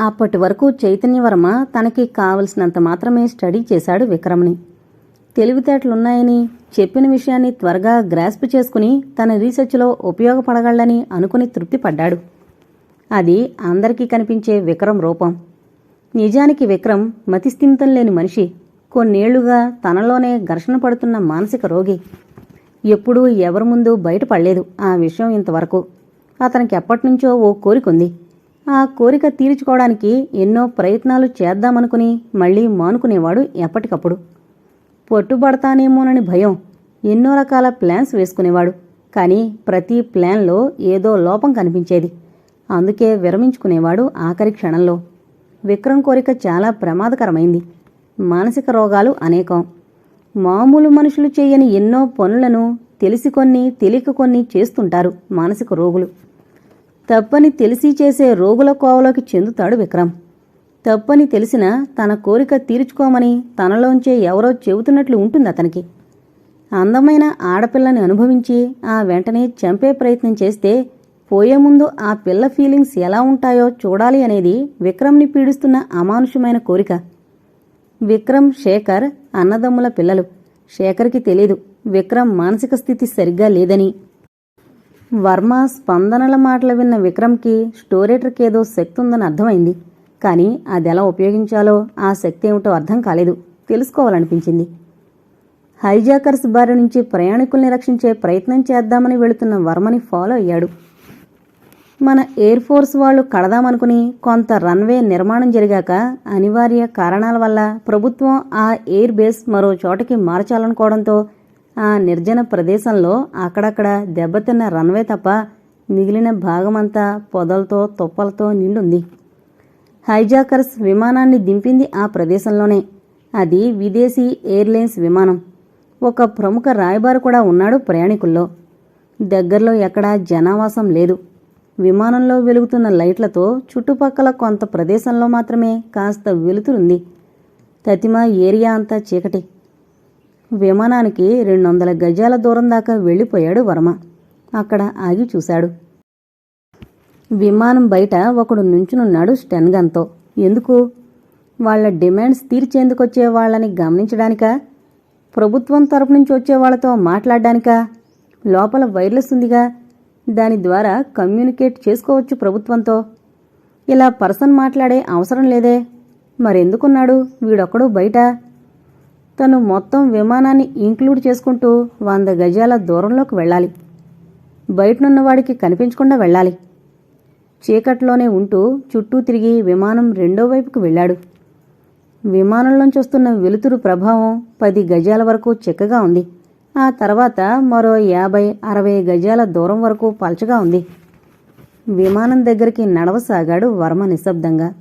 అప్పటి వరకు చైతన్యవర్మ తనకి కావలసినంత మాత్రమే స్టడీ చేశాడు విక్రమ్ని. తెలివితేటలున్నాయని చెప్పిన విషయాన్ని త్వరగా గ్రాస్ప్ చేసుకుని తన రీసెర్చ్లో ఉపయోగపడగలని అనుకుని తృప్తిపడ్డాడు. అది అందరికీ కనిపించే విక్రమ్ రూపం. నిజానికి విక్రమ్ మతిస్థిమితం లేని మనిషి. కొన్నేళ్ళుగా తనలోనే ఘర్షణ పడుతున్న మానసిక రోగి. ఎప్పుడూ ఎవరి ముందు బయటపడలేదు ఆ విషయం ఇంతవరకు. అతనికి ఎప్పటినుంచో ఓ కోరికుంది ఆ కోరిక తీర్చుకోవడానికి ఎన్నో ప్రయత్నాలు చేద్దామనుకుని మళ్ళీ మానుకునేవాడు ఎప్పటికప్పుడు. పట్టుబడతానేమోనని భయం ఎన్నో రకాల ప్లాన్స్ వేసుకునేవాడు. కానీ ప్రతి ప్లాన్లో ఏదో లోపం కనిపించేది. అందుకే విరమించుకునేవాడు ఆఖరి క్షణంలో. విక్రమ్ కోరిక చాలా ప్రమాదకరమైంది. మానసిక రోగాలు అనేకం. మామూలు మనుషులు చేయని ఎన్నో పనులను తెలిసి కొన్ని తెలియక కొన్ని చేస్తుంటారు మానసిక రోగులు. తప్పని తెలిసి చేసే రోగుల కోవలోకి చెందుతాడు విక్రమ్. తప్పని తెలిసిన తన కోరిక తీర్చుకోమని తనలోంచే ఎవరో చెబుతున్నట్లు ఉంటుంది అతనికి. అందమైన ఆడపిల్లని అనుభవించి ఆ వెంటనే చంపే ప్రయత్నం చేస్తే పోయే ముందు ఆ పిల్ల ఫీలింగ్స్ ఎలా ఉంటాయో చూడాలి అనేది విక్రమ్ని పీడిస్తున్న అమానుషమైన కోరిక. విక్రమ్ శేఖర్ అన్నదమ్ముల పిల్లలు. శేఖర్కి తెలీదు విక్రమ్ మానసిక స్థితి సరిగ్గా లేదని. వర్మ స్పందనల మాటలు విన్న విక్రమ్కి స్టోరేటర్కి ఏదో శక్తి ఉందని అర్థమైంది. కానీ అది ఎలా ఉపయోగించాలో ఆ శక్తి ఏమిటో అర్థం కాలేదు. తెలుసుకోవాలనిపించింది. హైజాకర్స్ బారి నుంచి ప్రయాణికుల్ని రక్షించే ప్రయత్నం చేద్దామని వెళుతున్న వర్మని ఫాలో అయ్యాడు. మన ఎయిర్ ఫోర్స్ వాళ్ళు కడదామనుకుని కొంత రన్వే నిర్మాణం జరిగాక అనివార్య కారణాల వల్ల ప్రభుత్వం ఆ ఎయిర్ బేస్ మరో చోటకి మార్చాలనుకోవడంతో ఆ నిర్జన ప్రదేశంలో అక్కడక్కడ దెబ్బతిన్న రన్వే తప్ప మిగిలిన భాగమంతా పొదలతో తుప్పలతో నిండుంది. హైజాకర్స్ విమానాన్ని దింపింది ఆ ప్రదేశంలోనే. అది విదేశీ ఎయిర్లైన్స్ విమానం. ఒక ప్రముఖ రాయబారు కూడా ఉన్నాడు ప్రయాణికుల్లో. దగ్గరలో ఎక్కడా జనావాసం లేదు. విమానంలో వెలుగుతున్న లైట్లతో చుట్టుపక్కల కొంత ప్రదేశంలో మాత్రమే కాస్త వెలుతురుంది. తతిమా ఏరియా అంతా చీకటి. విమానానికి రెండు వందల గజాల దూరం దాకా వెళ్ళిపోయాడు వర్మ. అక్కడ ఆగి చూశాడు. విమానం బయట ఒకడు నుంచునున్నాడు స్టెన్గన్తో ఎందుకు? వాళ్ళ డిమాండ్స్ తీర్చేందుకొచ్చే వాళ్ళని గమనించడానికా? ప్రభుత్వం తరపు నుంచి వచ్చే వాళ్ళతో మాట్లాడడానికా? లోపల వైర్లెస్ ఉందిగా. దాని ద్వారా కమ్యూనికేట్ చేసుకోవచ్చు ప్రభుత్వంతో. ఇలా పర్సన్ మాట్లాడే అవసరం లేదే. మరెందుకున్నాడు? వీడొక్కడు బయట. తను మొత్తం విమానాన్ని ఇంక్లూడ్ చేసుకుంటూ వంద గజాల దూరంలోకి వెళ్ళాలి. బయటనున్నవాడికి కనిపించకుండా వెళ్ళాలి. చీకట్లోనే ఉంటూ చుట్టూ తిరిగి విమానం రెండో వైపుకు వెళ్ళాడు. విమానంలోంచి వస్తున్న వెలుతురు ప్రభావం పది గజాల వరకు చిక్కగా ఉంది. ఆ తర్వాత మరో యాభై అరవై గజాల దూరం వరకు పల్చగా ఉంది. విమానం దగ్గరికి నడవసాగాడు వర్మ నిశ్శబ్దంగా.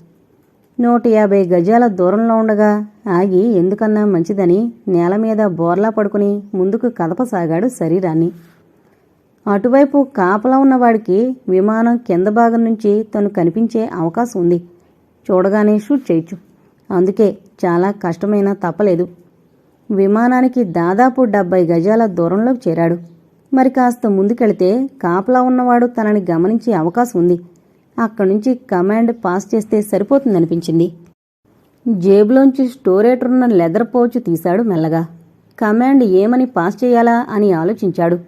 నూట యాభై గజాల దూరంలో ఉండగా ఆగి ఎందుకన్నా మంచిదని నేల మీద బోర్లా పడుకుని ముందుకు కదపసాగాడు శరీరాన్ని. అటువైపు కాపలా ఉన్నవాడికి విమానం కింద భాగం నుంచి తను కనిపించే అవకాశం ఉంది. చూడగానే షూట్ చేయొచ్చు. అందుకే చాలా కష్టమైనా తప్పలేదు. విమానానికి దాదాపు డెబ్బై గజాల దూరంలోకి చేరాడు. మరి కాస్త ముందుకెళితే కాపలా ఉన్నవాడు తనని గమనించే అవకాశం ఉంది. అక్కడి నుంచి కమాండ్ పాస్ చేస్తే సరిపోతుందనిపించింది. జేబులోంచి స్టోరేటర్ ఉన్న లెదర్ పౌచ్ తీశాడు మెల్లగా. కమాండ్ ఏమని పాస్ చేయాలా అని ఆలోచించాడు.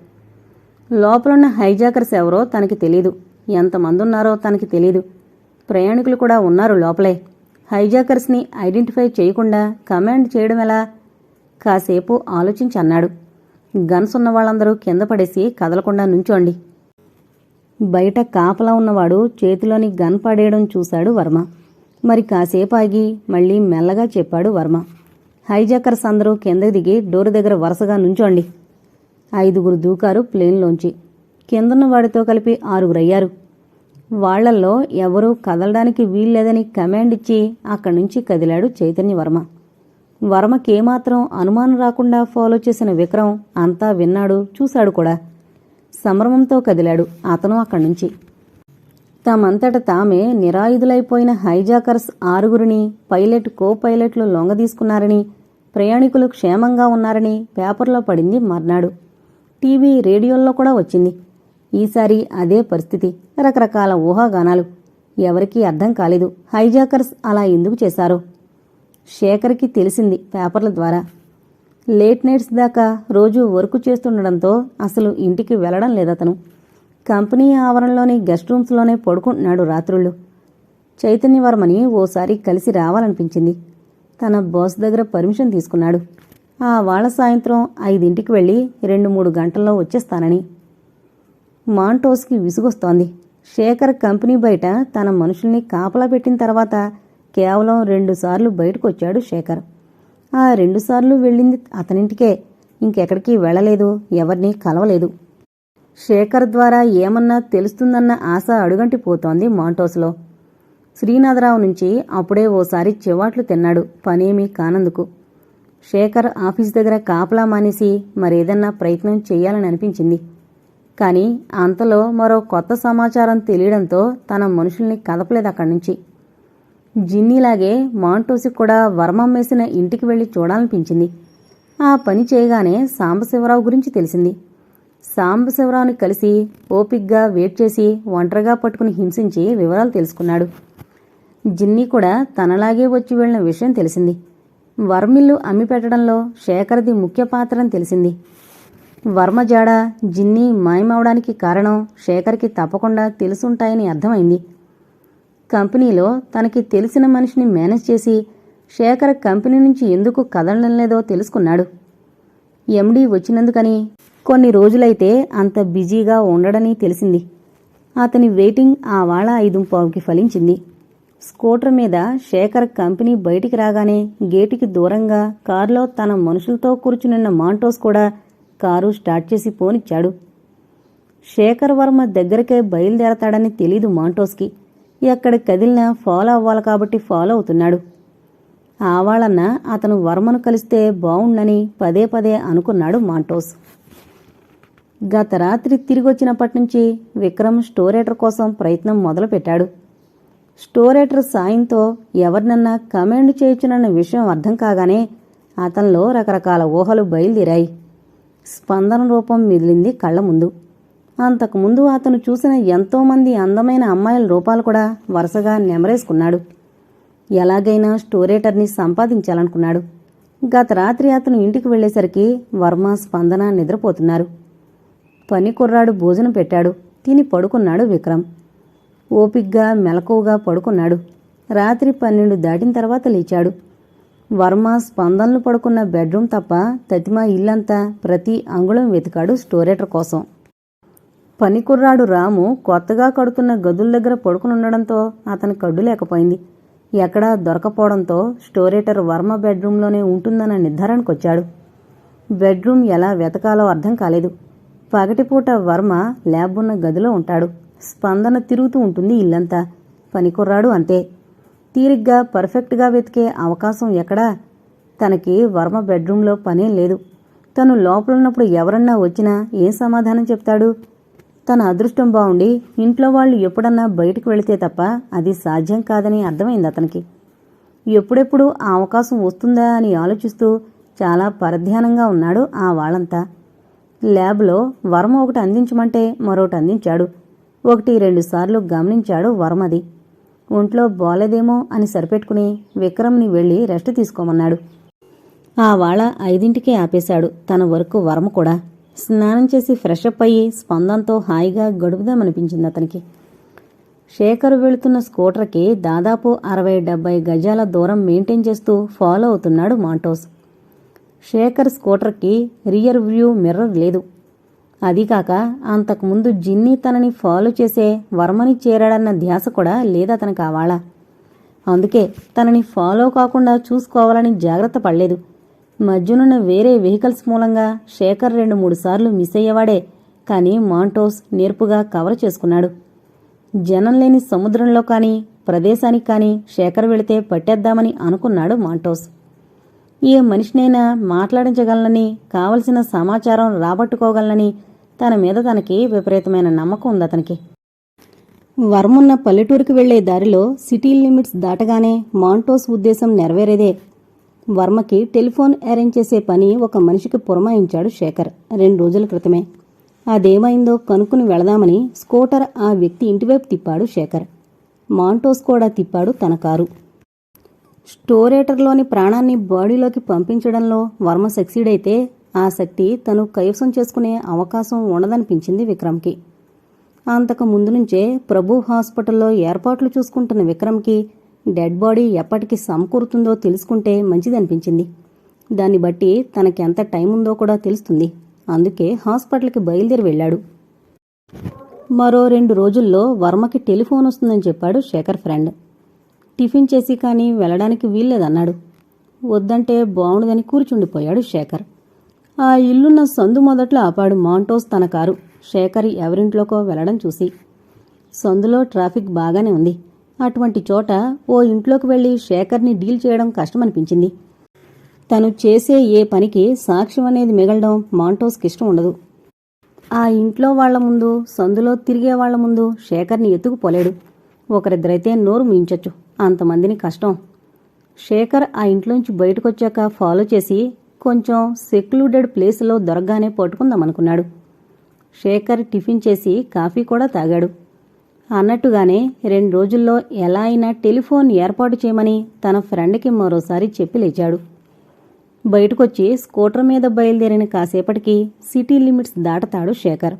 లోపలున్న హైజాకర్స్ ఎవరో తనకి తెలీదు. ఎంతమంది ఉన్నారో తనకి తెలీదు. ప్రయాణికులు కూడా ఉన్నారు లోపలే. హైజాకర్స్ని ఐడెంటిఫై చేయకుండా కమాండ్ చేయడం ఎలా? కాసేపు ఆలోచించి అన్నాడు. గన్స్ ఉన్న వాళ్ళందరూ కింద పడేసి కదలకుండా నుంచోండి. బయట కాపలా ఉన్నవాడు చేతిలోని గన్ పడేయడం చూశాడు వర్మ. మరి కాసేపు ఆగి మళ్ళీ మెల్లగా చెప్పాడు వర్మ. హైజాకర్స్ అందరూ కింద దిగి డోర్ దగ్గర వరుసగా నుంచోండి. ఐదుగురు దూకారు ప్లేన్లోంచి. కిందన్న వాడితో కలిపి ఆరుగురయ్యారు. వాళ్ళల్లో ఎవరూ కదలడానికి వీల్లేదని కమాండ్ ఇచ్చి అక్కడి నుంచి కదిలాడు చైతన్య వర్మ. వర్మకేమాత్రం అనుమానం రాకుండా ఫాలో చేసిన విక్రమ్ అంతా విన్నాడు చూశాడు కూడా. సంభ్రమంతో కదిలాడు అతను అక్కడి నుంచి తమంతట తామే నిరాయుధులైపోయిన హైజాకర్స్ ఆరుగురిని పైలట్ కో పైలట్లు లొంగదీసుకున్నారని ప్రయాణికులు క్షేమంగా ఉన్నారని పేపర్లో పడింది మర్నాడు. టీవీ రేడియోల్లో కూడా వచ్చింది. ఈసారి అదే పరిస్థితి. రకరకాల ఊహాగానాలు. ఎవరికీ అర్థం కాలేదు హైజాకర్స్ అలా ఎందుకు చేశారో. శేఖర్కి తెలిసింది పేపర్ల ద్వారా. లేట్ నైట్స్ దాకా రోజు వర్క్ చేస్తుండడంతో అసలు ఇంటికి వెళ్ళడం లేదతను. కంపెనీ ఆవరణలోని గెస్ట్ రూమ్స్లోనే పడుకుంటున్నాడు రాత్రుళ్ళు. చైతన్యవర్మని ఓసారి కలిసి రావాలనిపించింది. తన బాస్ దగ్గర పర్మిషన్ తీసుకున్నాడు. ఆ వాళ్ళ సాయంత్రం ఐదింటికి వెళ్ళి రెండు మూడు గంటల్లో వచ్చేస్తానని. మాంటోస్కి విసుగొస్తోంది. శేఖర్ కంపెనీ బయట తన మనుషుల్ని కాపలా పెట్టిన తర్వాత కేవలం రెండుసార్లు బయటకు వచ్చాడు శేఖర్. ఆ రెండుసార్లు వెళ్ళింది అతనింటికే. ఇంకెక్కడికి వెళ్ళలేదు. ఎవరిని కలవలేదు. శేఖర్ ద్వారా ఏమన్నా తెలుస్తుందన్న ఆశ అడుగంటి పోతోంది మాంటోస్లో. శ్రీనాథరావు నుంచి అప్పుడే ఓసారి చివాట్లు తిన్నాడు పనేమీ కానందుకు. శేఖర్ ఆఫీస్ దగ్గర కాపలా మానేసి మరేదన్నా ప్రయత్నం చేయాలని అనిపించింది. కానీ అంతలో మరో కొత్త సమాచారం తెలియడంతో తన మనుషుల్ని కదపలేదు అక్కడి నుంచి. జిన్నీలాగే మాంటోసి కూడా వర్మమ్మేసిన ఇంటికి వెళ్ళి చూడాలనిపించింది. ఆ పని చేయగానే సాంబశివరావు గురించి తెలిసింది. సాంబశివరావుని కలిసి ఓపిగ్గా వెయిట్ చేసి ఒంటరిగా పట్టుకుని హింసించి వివరాలు తెలుసుకున్నాడు. జిన్నీ కూడా తనలాగే వచ్చి వెళ్ళిన విషయం తెలిసింది. వర్మిల్లు అమ్మి పెట్టడంలో శేఖర్ది ముఖ్య పాత్ర అని తెలిసింది. వర్మ జాడ జిన్నీ మాయమవడానికి కారణం శేఖర్కి తప్పకుండా తెలుసుంటాయని అర్థమైంది. కంపెనీలో తనకి తెలిసిన మనిషిని మేనేజ్ చేసి శేఖర్ కంపెనీ నుంచి ఎందుకు కదలడం లేదో తెలుసుకున్నాడు. ఎండీ వచ్చినందుకని కొన్ని రోజులైతే అంత బిజీగా ఉండడని తెలిసింది. అతని వెయిటింగ్ ఆ వాళ్ళ ఐదుంపావుకి ఫలించింది. స్కూటర్ మీద శేఖర్ కంపెనీ బయటికి రాగానే గేటుకి దూరంగా కారులో తన మనుషులతో కూర్చునిన్న మాంటోస్ కూడా కారు స్టార్ట్ చేసి పోనిచ్చాడు. శేఖర్ వర్మ దగ్గరకే బయలుదేరతాడని తెలీదు మాంటోస్కి. ఎక్కడ కదిలినా ఫాలో అవ్వాలి కాబట్టి ఫాలో అవుతున్నాడు. ఆవాళన్న అతను వర్మను కలిస్తే బావుండని పదే పదే అనుకున్నాడు మాంటోస్. గత రాత్రి తిరిగొచ్చినప్పటి నుంచి విక్రమ్ స్టోరేటర్ కోసం ప్రయత్నం మొదలుపెట్టాడు. స్టోరేటర్ సాయంతో ఎవరినన్నా కమాండ్ చేయొచ్చునన్న విషయం అర్థం కాగానే అతనిలో రకరకాల ఊహలు బయలుదేరాయి. స్పందన రూపం మిగిలింది కళ్ళ ముందు. అంతకుముందు అతను చూసిన ఎంతోమంది అందమైన అమ్మాయిల రూపాలు కూడా వరుసగా నెమరేసుకున్నాడు. ఎలాగైనా స్టోరేటర్ని సంపాదించాలనుకున్నాడు. గత రాత్రి అతను ఇంటికి వెళ్ళేసరికి వర్మ స్పందన నిద్రపోతున్నారు. పని కుర్రాడు భోజనం పెట్టాడు. తిని పడుకున్నాడు విక్రమ్. ఓపిగ్గా మెలకువగా పడుకున్నాడు. రాత్రి పన్నెండు దాటిన తర్వాత లేచాడు. వర్మ స్పందనలు పడుకున్న బెడ్రూమ్ తప్ప తతిమా ఇల్లంతా ప్రతి అంగుళం వెతికాడు స్టోరేటర్ కోసం. పనికుర్రాడు రాము కొత్తగా కడుతున్న గదుల దగ్గర పడుకుని ఉండడంతో అతని కడ్డు లేకపోయింది. ఎక్కడా దొరకపోవడంతో స్టోరేటర్ వర్మ బెడ్రూమ్లోనే ఉంటుందన్న నిర్ధారణకొచ్చాడు. బెడ్రూమ్ ఎలా వెతకాలో అర్థం కాలేదు. పగటిపూట వర్మ ల్యాబ్ ఉన్న గదిలో ఉంటాడు. స్పందన తిరుగుతూ ఉంటుంది ఇల్లంతా. పనికుర్రాడు అంతే. తీరిగ్గా పర్ఫెక్ట్గా వెతికే అవకాశం ఎక్కడా? తనకి వర్మ బెడ్రూమ్లో పనేం లేదు. తను లోపలున్నప్పుడు ఎవరన్నా వచ్చినా ఏం సమాధానం చెప్తాడు? తన అదృష్టం బాగుండి ఇంట్లో వాళ్ళు ఎప్పుడన్నా బయటకు వెళితే తప్ప అది సాధ్యం కాదని అర్థమైంది అతనికి. ఎప్పుడెప్పుడు ఆ అవకాశం వస్తుందా అని ఆలోచిస్తూ చాలా పరధ్యానంగా ఉన్నాడు ఆ వాళ్ళంతా. ల్యాబ్లో వర్మ ఒకటి అందించమంటే మరొకటి అందించాడు. ఒకటి రెండుసార్లు గమనించాడు వర్మది. ఒంట్లో బాలేదేమో అని సరిపెట్టుకుని విక్రమ్ని వెళ్ళి రెస్ట్ తీసుకోమన్నాడు. ఆ వాళ్ళ ఐదింటికే ఆపేశాడు తన వర్క్ వర్మ కూడా. స్నానం చేసి ఫ్రెష్ అప్ అయ్యి స్పందంతో హాయిగా గడుపుదామనిపించింది అతనికి. శేఖర్ వెళుతున్న స్కూటర్కి దాదాపు అరవై డెబ్బై గజాల దూరం మెయింటైన్ చేస్తూ ఫాలో అవుతున్నాడు మాంటోస్. శేఖర్ స్కూటర్కి రియర్ వ్యూ మిర్రర్ లేదు. అదీకాక అంతకుముందు జిన్నీ తనని ఫాలో చేసే వర్మని చేరాడన్న ధ్యాస కూడా లేదతనికి కావాలా అందుకే తనని ఫాలో కాకుండా చూసుకోవాలని జాగ్రత్త పడలేదు. మధ్యనున్న వేరే వెహికల్స్ మూలంగా శేఖర్ రెండు మూడు సార్లు మిస్ అయ్యేవాడే కానీ మాంటోస్ నేర్పుగా కవర్ చేసుకున్నాడు. జనం లేని సముద్రంలో కానీ ప్రదేశానికి కానీ శేఖర్ వెళితే పట్టేద్దామని అనుకున్నాడు మాంటోస్. ఏ మనిషినైనా మాట్లాడించగలనని కావలసిన సమాచారం రాబట్టుకోగలనని తన మీద తనకి విపరీతమైన నమ్మకం ఉంది అతనికి. వర్మున్న పల్లెటూరికి వెళ్ళే దారిలో సిటీ లిమిట్స్ దాటగానే మాంటోస్ ఉద్దేశం నెరవేరేదే. వర్మకి టెలిఫోన్ అరేంజ్ చేసే పని ఒక మనిషికి పురమాయించాడు శేఖర్. రెండు రోజుల క్రితమే. అదేమైందో కనుక్కుని వెళదామని స్కూటర్ ఆ వ్యక్తి ఇంటివైపు తిప్పాడు శేఖర్. మాంటోస్ కూడా తిప్పాడు తన కారు. స్టోరేటర్లోని ప్రాణాన్ని బాడీలోకి పంపించడంలో వర్మ సక్సీడ్ అయితే ఆ శక్తి తను కైవసం చేసుకునే అవకాశం ఉండదనిపించింది విక్రమ్కి. అంతకు ముందు నుంచే ప్రభు హాస్పిటల్లో ఏర్పాట్లు చూసుకుంటున్న విక్రమ్కి డెడ్ బాడీ ఎప్పటికి సమకూరుతుందో తెలుసుకుంటే మంచిదనిపించింది. దాన్ని బట్టి తనకెంత టైం ఉందో కూడా తెలుస్తుంది. అందుకే హాస్పిటల్కి బయలుదేరి వెళ్ళాడు. మరో రెండు రోజుల్లో వర్మకి టెలిఫోన్ వస్తుందని చెప్పాడు శేఖర్ ఫ్రెండ్. టిఫిన్ చేసి కానీ వెళ్ళడానికి వీల్లేదన్నాడు. వద్దంటే బాగుండదని కూర్చుండిపోయాడు శేఖర్. ఆ ఇల్లున్న సందు మొదట్లో ఆపాడు మాంటోస్ తన కారు. శేఖర్ ఎవరింట్లోకో వెళ్ళడం చూసి. సందులో ట్రాఫిక్ బాగానే ఉంది. అటువంటి చోట ఓ ఇంట్లోకి వెళ్ళి శేఖర్ని డీల్ చేయడం కష్టమనిపించింది. తను చేసే ఏ పనికి సాక్ష్యం అనేది మిగలడం మాంటోస్కి ఇష్టం ఉండదు. ఆ ఇంట్లో వాళ్ళ ముందు సందులో తిరిగే వాళ్ళ ముందు శేఖర్ని ఎత్తుకుపోలేడు. ఒకరిద్దరైతే నోరు మించొచ్చు. అంతమందిని కష్టం. శేఖర్ ఆ ఇంట్లోంచి బయటకొచ్చాక ఫాలో చేసి కొంచెం సెక్లూడెడ్ ప్లేస్లో దొరకగానే పట్టుకుందామనుకున్నాడు. శేఖర్ టిఫిన్ చేసి కాఫీ కూడా తాగాడు. అన్నట్టుగానే రెండు రోజుల్లో ఎలా అయినా టెలిఫోన్ ఏర్పాటు చేయమని తన ఫ్రెండ్కి మరోసారి చెప్పి లేచాడు. బయటకొచ్చి స్కూటర్ మీద బయలుదేరిన కాసేపటికి సిటీ లిమిట్స్ దాటతాడు శేఖర్.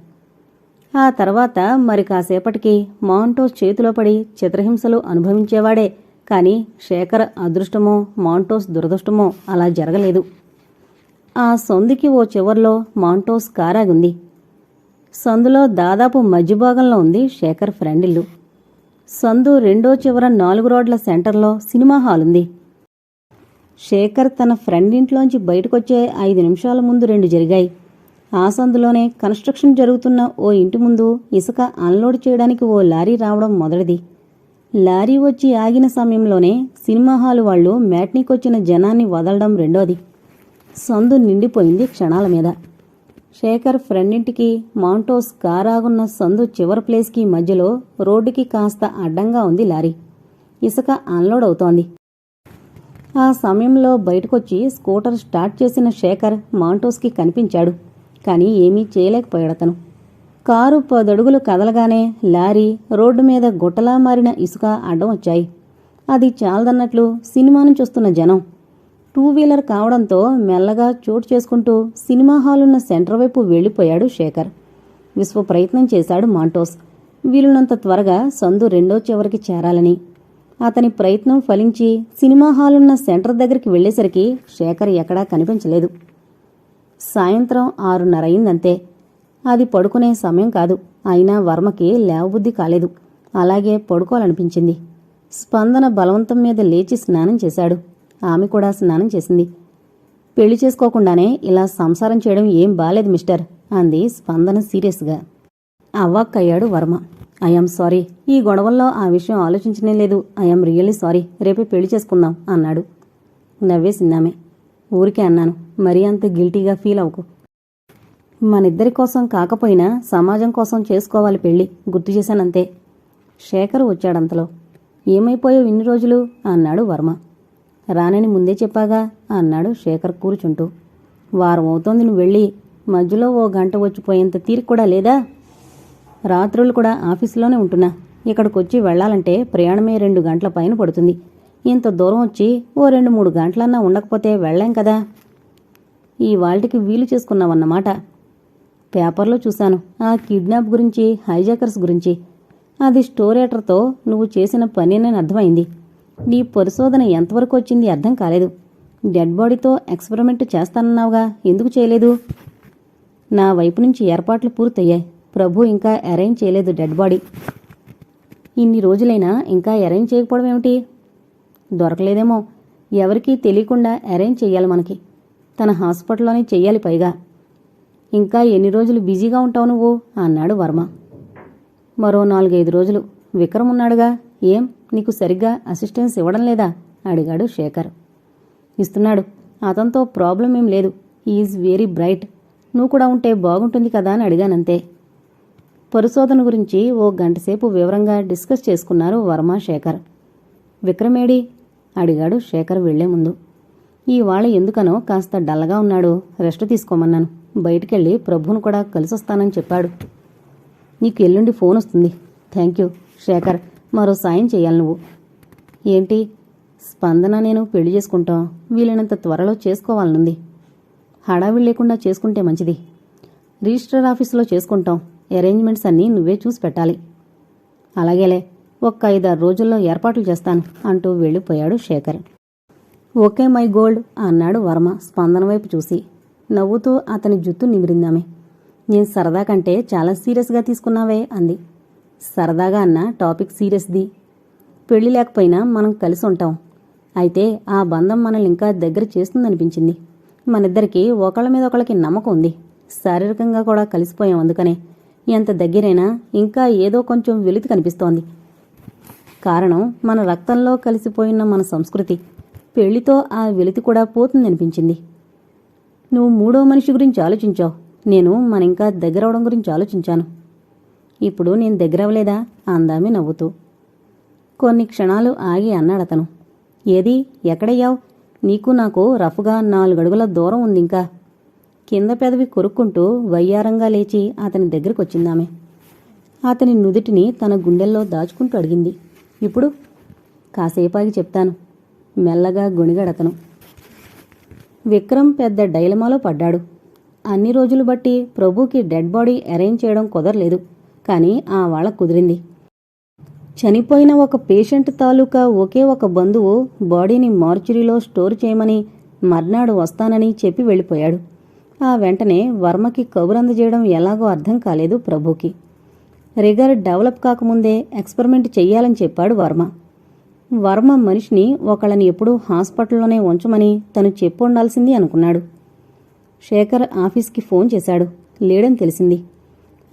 ఆ తర్వాత మరి కాసేపటికి మాంటోస్ చేతిలో పడి చిత్రహింసలు అనుభవించేవాడే కాని శేఖర్ అదృష్టమో మాంటోస్ దురదృష్టమో అలా జరగలేదు. ఆ సొందికి ఓ చివర్లో మాంటోస్ కారాగుంది. సందులో దాదాపు మధ్య భాగంలో ఉంది శేఖర్ ఫ్రెండ్ ఇల్లు సందు రెండో చివర నాలుగు రోడ్ల సెంటర్లో సినిమా హాల్ ఉంది. శేఖర్ తన ఫ్రెండ్ ఇంట్లోంచి బయటకొచ్చే ఐదు నిమిషాల ముందు రెండు జరిగాయి. ఆ సందులోనే కన్స్ట్రక్షన్ జరుగుతున్న ఓ ఇంటి ముందు ఇసుక అన్లోడ్ చేయడానికి ఓ లారీ రావడం మొదటిది. లారీ వచ్చి ఆగిన సమయంలోనే సినిమా హాలు వాళ్ళు మ్యాట్నీకొచ్చిన జనాన్ని వదలడం రెండోది. సందు నిండిపోయింది క్షణాల మీద. శేఖర్ ఫ్రెండింటికి మాంటోస్ కారాగున్న సందు చివరి ప్లేస్కి మధ్యలో రోడ్డుకి కాస్త అడ్డంగా ఉంది లారీ. ఇసుక అన్లోడ్ అవుతోంది. ఆ సమయంలో బయటకొచ్చి స్కూటర్ స్టార్ట్ చేసిన శేఖర్ మాంటోస్కి కనిపించాడు. కానీ ఏమీ చేయలేకపోయాడతను. కారు పదడుగులు కదలగానే లారీ రోడ్డు మీద గుట్టలా మారిన ఇసుక అడ్డం వచ్చాయి. అది చాలదన్నట్లు సినిమాను చూస్తున్న జనం. టూ వీలర్ కావడంతో మెల్లగా చోటు చేసుకుంటూ సినిమా హాలున్న సెంటర్ వైపు వెళ్ళిపోయాడు శేఖర్. విశ్వ ప్రయత్నం చేశాడు మాంటోస్. వీలున్నంత త్వరగా సందు రెండో చివరికి చేరాలని. అతని ప్రయత్నం ఫలించి సినిమా హాలున్న సెంటర్ దగ్గరికి వెళ్ళేసరికి శేఖర్ ఎక్కడా కనిపించలేదు. సాయంత్రం ఆరున్నర అయిందంతే అది పడుకునే సమయం కాదు. అయినా వర్మకి లేవబుద్ధి కాలేదు. అలాగే పడుకోవాలనిపించింది. స్పందన బలవంతం మీద లేచి స్నానం చేశాడు. ఆమె కూడా స్నానం చేసింది. పెళ్ళి చేసుకోకుండానే ఇలా సంసారం చేయడం ఏం బాలేదు మిస్టర్ అంది స్పందన సీరియస్గా. అవ్వక్కయ్యాడు వర్మ. I'm sorry. ఈ గొడవల్లో ఆ విషయం ఆలోచించనే లేదు. I'm really sorry. రేపే పెళ్ళి చేసుకుందాం అన్నాడు. నవ్వేసిందామె. ఊరికే అన్నాను. మరీ అంత గిల్టీగా ఫీల్ అవ్వకు. మనిద్దరి కోసం కాకపోయినా సమాజం కోసం చేసుకోవాలి పెళ్ళి. గుర్తు చేశానంతే. శేఖర్ వచ్చాడంతలో. ఏమైపోయావు ఇన్ని రోజులు? అన్నాడు వర్మ. రానని ముందే చెప్పాగా అన్నాడు శేఖర్ కూర్చుంటూ. వారం అవుతోంది నువ్వు వెళ్ళి మధ్యలో ఓ గంట వచ్చిపోయేంత తీరిక కూడా లేదా? రాత్రులు కూడా ఆఫీసులోనే ఉంటున్నా. ఇక్కడికొచ్చి వెళ్ళాలంటే ప్రయాణమే రెండు గంటల పైన పడుతుంది. ఇంత దూరం వచ్చి ఓ రెండు మూడు గంటలన్నా ఉండకపోతే వెళ్ళాం కదా. ఈ వాళ్ళకి వీలు చేసుకున్నావన్నమాట పేపర్లో చూశాను ఆ కిడ్నాప్ గురించి హైజాకర్స్ గురించి. అది స్టోరేటర్తో నువ్వు చేసిన పనేనని అర్థమైంది. నీ పరిశోధన ఎంతవరకు వచ్చింది అర్థం కాలేదు. డెడ్ బాడీతో ఎక్స్పెరిమెంట్ చేస్తానన్నావుగా. ఎందుకు చేయలేదు? నా వైపు నుంచి ఏర్పాట్లు పూర్తయ్యాయి. ప్రభు ఇంకా అరేంజ్ చేయలేదు డెడ్ బాడీ. ఇన్ని రోజులైనా ఇంకా అరేంజ్ చేయకపోవడం ఏమిటి? దొరకలేదేమో. ఎవరికీ తెలియకుండా అరేంజ్ చెయ్యాలి మనకి. తన హాస్పిటల్లోనే చెయ్యాలి పైగా. ఇంకా ఎన్ని రోజులు బిజీగా ఉంటావు నువ్వు? అన్నాడు వర్మ. మరో నాలుగైదు రోజులు. విక్రమ్ ఉన్నాడుగా? ఏం? నీకు సరిగ్గా అసిస్టెన్స్ ఇవ్వడం లేదా? అడిగాడు శేఖర్. ఇస్తున్నాడు. అతనితో ప్రాబ్లం ఏం లేదు. ఈజ్ వెరీ బ్రైట్ నువ్వు కూడా ఉంటే బాగుంటుంది కదా అని అడిగానంతే. పరిశోధన గురించి ఓ గంటసేపు వివరంగా డిస్కస్ చేసుకున్నారు వర్మ శేఖర్. విక్రమేడి? అడిగాడు శేఖర్ వెళ్ళే ముందు. ఇవాళ ఎందుకనో కాస్త డల్గా ఉన్నాడు. రెస్ట్ తీసుకోమన్నాను. బయటికెళ్ళి ప్రభువును కూడా కలిసొస్తానని చెప్పాడు. నీకు ఎల్లుండి ఫోన్ వస్తుంది. Thank you Shekhar. మరో సాయం చేయాలి నువ్వు. ఏంటి? స్పందన నేను పెళ్ళి చేసుకుంటాం. వీలైనంత త్వరలో చేసుకోవాలనుంది. హడావిడి లేకుండా చేసుకుంటే మంచిది. రిజిస్టర్ ఆఫీసులో చేసుకుంటాం. అరేంజ్మెంట్స్ అన్నీ నువ్వే చూసి పెట్టాలి. అలాగేలే ఒక్క ఐదారు రోజుల్లో ఏర్పాట్లు చేస్తాను అంటూ వెళ్ళిపోయాడు శేఖర్. ఓకే మై గోల్డ్ అన్నాడు వర్మ స్పందన వైపు చూసి. నవ్వుతూ అతని జుత్తు నిమిరిందామే. నేను సరదా కంటే చాలా సీరియస్గా తీసుకున్నావే అంది. సరదాగా అన్న టాపిక్ సీరియస్ది. పెళ్ళి లేకపోయినా మనం కలిసి ఉంటాం. అయితే ఆ బంధం మనల్ని ఇంకా దగ్గర చేస్తుందనిపించింది. మనిద్దరికీ ఒకళ్ళ మీద ఒకళ్ళకి నమ్మకం ఉంది. శారీరకంగా కూడా కలిసిపోయాం అందుకనే. ఎంత దగ్గరైనా ఇంకా ఏదో కొంచెం వెలితి కనిపిస్తోంది. కారణం మన రక్తంలో కలిసిపోయిన మన సంస్కృతి. పెళ్ళితో ఆ వెలితి కూడా పోతుందనిపించింది. నువ్వు మూడో మనిషి గురించి ఆలోచించావు. నేను మన ఇంకా దగ్గరవడం గురించి ఆలోచించాను. ఇప్పుడు నేను దగ్గరవలేదా అందామి నవ్వుతూ. కొన్ని క్షణాలు ఆగి అన్నాడతను. ఏది? ఎక్కడయ్యావు? నీకు నాకు రఫ్గా నాలుగడుగుల దూరం ఉంది ఇంకా కింద పెదవి కొరుక్కుంటూ వయ్యారంగా లేచి అతని దగ్గరకొచ్చిందామె. అతని నుదుటిని తన గుండెల్లో దాచుకుంటూ అడిగింది. ఇప్పుడు? కాసేపాగి చెప్తాను. మెల్లగా గుణిగడతను. విక్రమ్ పెద్ద డైలమాలో పడ్డాడు. అన్ని రోజులు బట్టి ప్రభుకి డెడ్ బాడీ అరేంజ్ చేయడం కుదరలేదు. కానీ ఆ వాళ్ళ కుదిరింది. చనిపోయిన ఒక పేషెంట్ తాలూకా ఒకే ఒక బంధువు బాడీని మార్చురీలో స్టోర్ చేయమని మర్నాడు వస్తానని చెప్పి వెళ్ళిపోయాడు. ఆ వెంటనే వర్మకి కబురందజేయడం ఎలాగో అర్థం కాలేదు ప్రభుకి. రిగర్ డెవలప్ కాకముందే ఎక్స్పెరిమెంట్ చెయ్యాలని చెప్పాడు వర్మ. వర్మ మనిషిని ఒకళ్ళని ఎప్పుడూ హాస్పిటల్లోనే ఉంచమని తను చెప్పుండాల్సింది అనుకున్నాడు. శేఖర్ ఆఫీస్కి ఫోన్ చేశాడు. లేడని తెలిసింది.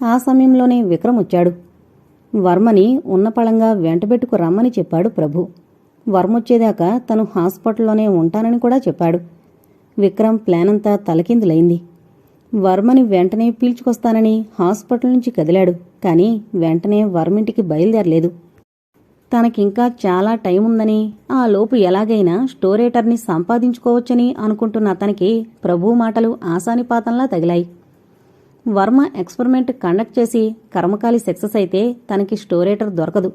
ఆ సమయంలోనే విక్రమ్ వచ్చాడు. వర్మని ఉన్నపళంగా వెంటబెట్టుకు రమ్మని చెప్పాడు ప్రభు. వర్మొచ్చేదాకా తను హాస్పిటల్లోనే ఉంటానని కూడా చెప్పాడు. విక్రమ్ ప్లాన్ అంతా తలకిందులైంది వర్మని వెంటనే పీల్చుకొస్తానని హాస్పిటల్ నుంచి కదిలాడు కానీ వెంటనే వర్మింటికి బయలుదేరలేదు. తనకింకా చాలా టైం ఉందని ఆ లోపు ఎలాగైనా స్టోరేటర్ని సంపాదించుకోవచ్చని అనుకుంటున్న అతనికి ప్రభు మాటలు ఆశానిపాతంలా తగిలాయి. వర్మ ఎక్స్పెరిమెంట్ కండక్ట్ చేసి కర్మకాలి సక్సెస్ అయితే తనకి స్టోరేటర్ దొరకదు.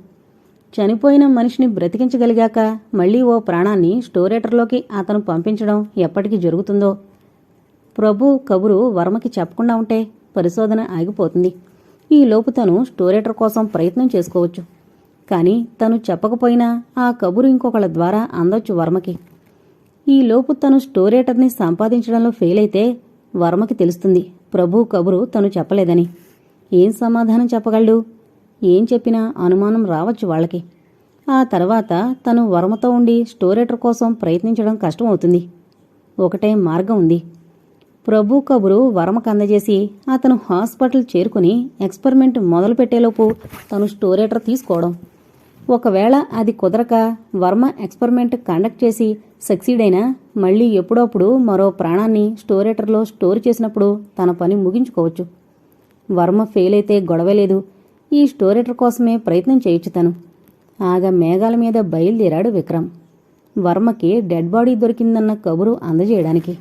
చనిపోయిన మనిషిని బ్రతికించగలిగాక మళ్ళీ ఓ ప్రాణాన్ని స్టోరేటర్లోకి అతను పంపించడం ఎప్పటికి జరుగుతుందో. ప్రభు కబురు వర్మకి చెప్పకుండా ఉంటే పరిశోధన ఆగిపోతుంది. ఈ లోపు తను స్టోరేటర్ కోసం ప్రయత్నం చేసుకోవచ్చు. కానీ తను చెప్పకపోయినా ఆ కబురు ఇంకొకళ్ళ ద్వారా అందొచ్చు వర్మకి. ఈ లోపు తను స్టోరేటర్ని సంపాదించడంలో ఫెయిల్ అయితే వర్మకి తెలుస్తుంది. ప్రభు కబురు తను చెప్పలేదని. ఏం సమాధానం చెప్పగలడు? ఏం చెప్పినా అనుమానం రావచ్చు వాళ్ళకి. ఆ తర్వాత తను వరమతో ఉండి స్టోరేటర్ కోసం ప్రయత్నించడం కష్టమవుతుంది. ఒకటే మార్గం ఉంది. ప్రభు కబురు వరమకు అందజేసి అతను హాస్పిటల్ చేరుకుని ఎక్స్పెరిమెంట్ మొదలుపెట్టేలోపు తను స్టోరేటర్ తీసుకోవడం. ఒకవేళ అది కుదరక వర్మ ఎక్స్పెరిమెంట్ కండక్ట్ చేసి సక్సీడ్ అయినా మళ్ళీ ఎప్పుడప్పుడు మరో ప్రాణాన్ని స్టోరేటర్లో స్టోర్ చేసినప్పుడు తన పని ముగించుకోవచ్చు. వర్మ ఫెయిల్ అయితే గొడవే లేదు. ఈ స్టోరేటర్ కోసమే ప్రయత్నం చేయొచ్చు తను. ఆగా మేఘాల మీద బయలుదేరాడు విక్రమ్. వర్మకి డెడ్ బాడీ దొరికిందన్న కబురు అందజేయడానికి.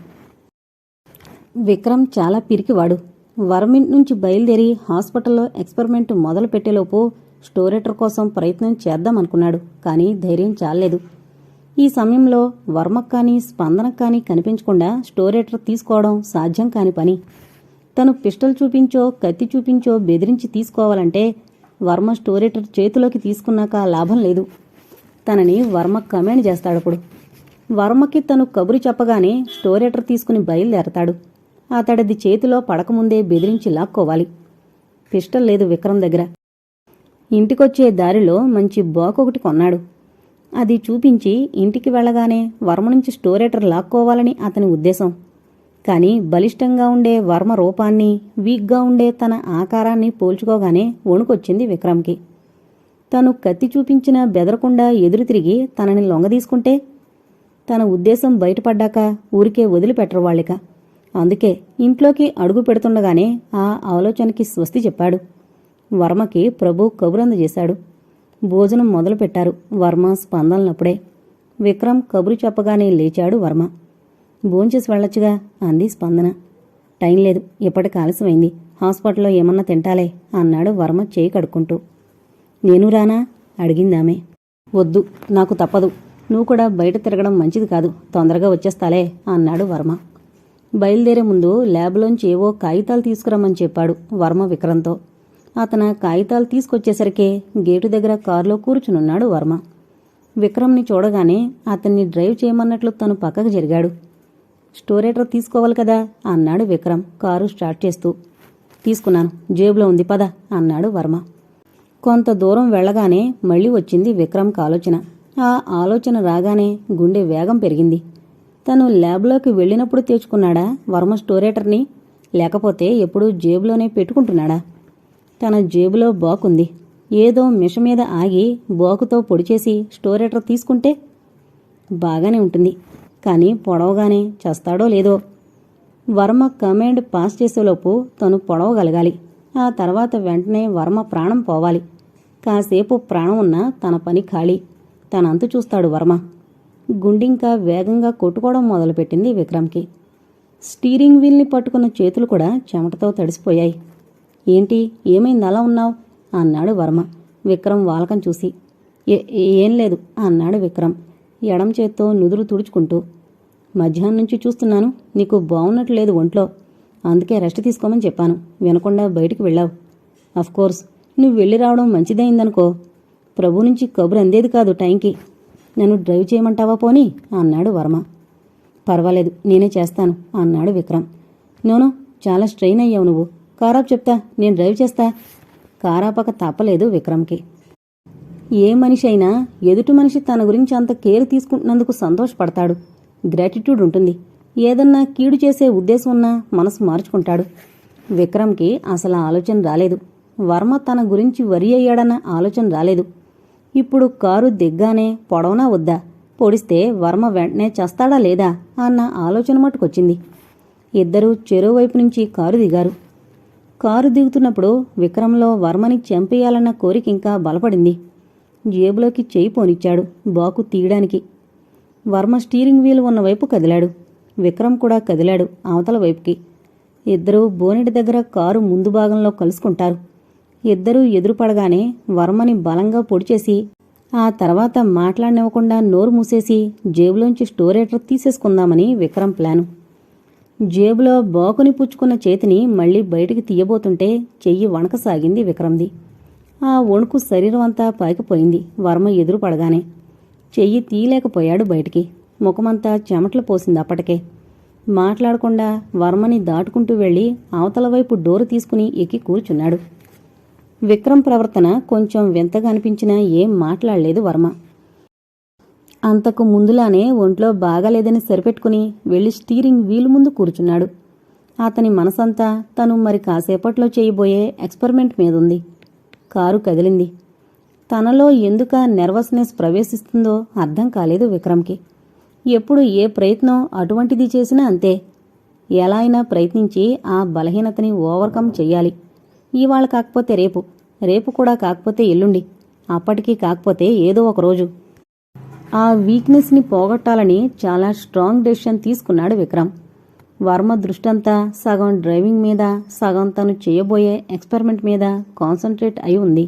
విక్రమ్ చాలా పిరికివాడు. వర్మిన్ నుంచి బయలుదేరి హాస్పిటల్లో ఎక్స్పెరిమెంట్ మొదలు పెట్టేలోపు స్టోరేటర్ కోసం ప్రయత్నం చేద్దామనుకున్నాడు. కానీ ధైర్యం చాలేదు ఈ సమయంలో వర్మకు కానీ స్పందనకు కానీ కనిపించకుండా స్టోరేటర్ తీసుకోవడం సాధ్యం కాని పని. తను పిస్టల్ చూపించో కత్తి చూపించో బెదిరించి తీసుకోవాలంటే వర్మ స్టోరేటర్ చేతిలోకి తీసుకున్నాక లాభం లేదు. తనని వర్మ కమెంట్ చేస్తాడప్పుడు వర్మకి తను కబురు చెప్పగానే స్టోరేటర్ తీసుకుని బయలుదేరతాడు. అతడిది చేతిలో పడకముందే బెదిరించి లాక్కోవాలి. పిస్టల్ లేదు విక్రమ్ దగ్గర. ఇంటికొచ్చే దారిలో మంచి బాక్ ఒకటి కొన్నాడు. అది చూపించి ఇంటికి వెళ్ళగానే వర్మ నుంచి స్టోరేటర్ లాక్కోవాలని అతని ఉద్దేశం. కానీ బలిష్టంగా ఉండే వర్మ రూపాన్ని వీక్గా ఉండే తన ఆకారాన్ని పోల్చుకోగానే వణుకొచ్చింది విక్రమ్కి. తను కత్తి చూపించిన బెదరకుండా ఎదురు తిరిగి తనని లొంగదీసుకుంటే తన ఉద్దేశం బయటపడ్డాక ఊరికే వదిలిపెట్టరు వాళ్ళిక. అందుకే ఇంట్లోకి అడుగు పెడుతుండగానే ఆ ఆలోచనకి స్వస్తి చెప్పాడు. వర్మకి ప్రభు కబురందజేశాడు చేశాడు. భోజనం మొదలుపెట్టారు. వర్మ స్పందనలప్పుడే. విక్రమ్ కబురు చెప్పగానే లేచాడు వర్మ. భోంచేసి వెళ్ళొచ్చుగా అంది స్పందన. టైం లేదు ఇప్పటికి ఆలస్యమైంది. హాస్పిటల్లో ఏమన్నా తింటాలే అన్నాడు వర్మ చేయి కడుక్కుంటూ. నేను రానా? అడిగిందామె వద్దు నాకు తప్పదు. నువ్వు కూడా బయట తిరగడం మంచిది కాదు. తొందరగా వచ్చేస్తాలే అన్నాడు వర్మ. బయలుదేరే ముందు ల్యాబ్లోంచి ఏవో కాగితాలు తీసుకురమ్మని చెప్పాడు వర్మ విక్రంతో అతను కాగితాలు తీసుకొచ్చేసరికే గేటు దగ్గర కారులో కూర్చునున్నాడు వర్మ. విక్రమ్ని చూడగానే అతన్ని డ్రైవ్ చేయమన్నట్లు తను పక్కకు జరిగాడు. స్టోరేటర్ తీసుకోవాలి కదా అన్నాడు విక్రమ్. కారు స్టార్ట్ చేస్తూ. తీసుకున్నాను. జేబులో ఉంది. పద అన్నాడు వర్మ. కొంత దూరం వెళ్ళగానే మళ్ళీ వచ్చింది విక్రమ్కి ఆలోచన ఆ ఆలోచన రాగానే గుండె వేగం పెరిగింది. తను ల్యాబ్లోకి వెళ్ళినప్పుడు తెచ్చుకున్నాడా వర్మ స్టోరేటర్ని? లేకపోతే ఎప్పుడూ జేబులోనే పెట్టుకుంటున్నాడా? తన జేబులో బాకుంది. ఏదో మిష మీద ఆగి బాకుతో పొడిచేసి స్టోరేటర్ తీసుకుంటే బాగానే ఉంటుంది. కానీ పొడవగానే చస్తాడో లేదో. వర్మ కమాండ్ పాస్ చేసేలోపు తను పొడవగలగాలి. ఆ తర్వాత వెంటనే వర్మ ప్రాణం పోవాలి. కాసేపు ప్రాణం ఉన్నా తన పని ఖాళీ. తనంతు చూస్తాడు వర్మ. గుండింకా వేగంగా కొట్టుకోవడం మొదలుపెట్టింది విక్రమ్కి. స్టీరింగ్ వీల్ని పట్టుకున్న చేతులు కూడా చెమటతో తడిసిపోయాయి. ఏంటి? ఏమైంది? అలా ఉన్నావు? అన్నాడు వర్మ. విక్రమ్ వాలకం చూసి. ఏం లేదు అన్నాడు విక్రమ్. ఎడం చేత్తో నుదురు తుడుచుకుంటూ. మధ్యాహ్నం నుంచి చూస్తున్నాను నీకు బాగున్నట్లేదు ఒంట్లో. అందుకే రెస్ట్ తీసుకోమని చెప్పాను. వినకుండా బయటికి వెళ్ళావు. అఫ్కోర్స్ నువ్వు వెళ్ళి రావడం మంచిదైందనుకో. ప్రభు నుంచి కబురు అందేది కాదు టైంకి. నన్ను డ్రైవ్ చేయమంటావా పోనీ? అన్నాడు వర్మ. పర్వాలేదు నేనే చేస్తాను అన్నాడు విక్రమ్. నోను చాలా స్ట్రెయిన్ అయ్యావు నువ్వు. కారాప్ చెప్తా నేను డ్రైవ్ చేస్తా. కారాపక తప్పలేదు విక్రమ్కి. ఏ మనిషి అయినా ఎదుటి మనిషి తన గురించి అంత కేర్ తీసుకుంటున్నందుకు సంతోషపడతాడు. గ్రాటిట్యూడ్ ఉంటుంది. ఏదన్నా కీడు చేసే ఉద్దేశం ఉన్నా మనసు మార్చుకుంటాడు. విక్రమ్కి అసలు ఆలోచన రాలేదు. వర్మ తన గురించి వరి అయ్యాడన్న ఆలోచన రాలేదు. ఇప్పుడు కారు దిగ్గానే పొడవనా వద్దా? పొడిస్తే వర్మ వెంటనే చస్తాడా లేదా? అన్న ఆలోచన మటుకొచ్చింది ఇద్దరూ చెరువు వైపు నుంచి కారు దిగారు. కారు దిగుతున్నప్పుడు విక్రమ్లో వర్మని చంపేయాలన్న కోరిక ఇంకా బలపడింది. జేబులోకి చేయి పోనిచ్చాడు బాకు తీయడానికి. వర్మ స్టీరింగ్ వీల్ ఉన్న వైపు కదిలాడు. విక్రమ్ కూడా కదిలాడు అవతల వైపుకి. ఇద్దరూ బోనెట్ దగ్గర కారు ముందు భాగంలో కలుసుకుంటారు. ఇద్దరూ ఎదురుపడగానే వర్మని బలంగా పొడిచేసి ఆ తర్వాత మాట్లాడనివ్వకుండా నోరు మూసేసి జేబులోంచి స్టోరేటర్ తీసేసుకుందామని విక్రమ్ ప్లాను. జేబులో బాకుని పుచ్చుకున్న చేతిని మళ్ళీ బయటికి తీయబోతుంటే చెయ్యి వణకసాగింది విక్రమ్ది. ఆ వణుకు శరీరం అంతా పాకిపోయింది. వర్మ ఎదురు పడగానే చెయ్యి తీయలేకపోయాడు బయటికి. ముఖమంతా చెమటలు పోసింది అప్పటికే. మాట్లాడకుండా వర్మని దాటుకుంటూ వెళ్ళి అవతల వైపు డోరు తీసుకుని ఎక్కి కూర్చున్నాడు. విక్రమ్ ప్రవర్తన కొంచెం వింతగా అనిపించినా ఏం మాట్లాడలేదు వర్మ. అంతకు ముందులానే ఒంట్లో బాగాలేదని సరిపెట్టుకుని వెళ్ళి స్టీరింగ్ వీలు ముందు కూర్చున్నాడు. అతని మనసంతా తను మరి కాసేపట్లో చేయబోయే ఎక్స్పెరిమెంట్ మీదుంది. కారు కదిలింది. తనలో ఎందుక నెర్వస్నెస్ ప్రవేశిస్తుందో అర్థం కాలేదు విక్రమ్కి. ఎప్పుడు ఏ ప్రయత్నం అటువంటిది చేసినా అంతే. ఎలా అయినా ప్రయత్నించి ఆ బలహీనతని ఓవర్కమ్ చెయ్యాలి. ఇవాళ కాకపోతే రేపు. రేపు కూడా కాకపోతే ఎల్లుండి. అప్పటికీ కాకపోతే ఏదో ఒక రోజు. ఆ వీక్నెస్ని పోగొట్టాలని చాలా స్ట్రాంగ్ డెసిషన్ తీసుకున్నాడు విక్రమ్. వర్మ దృష్టంతా సగం డ్రైవింగ్ మీద సగం తను చేయబోయే ఎక్స్పెరిమెంట్ మీద కాన్సన్ట్రేట్ అయి ఉంది.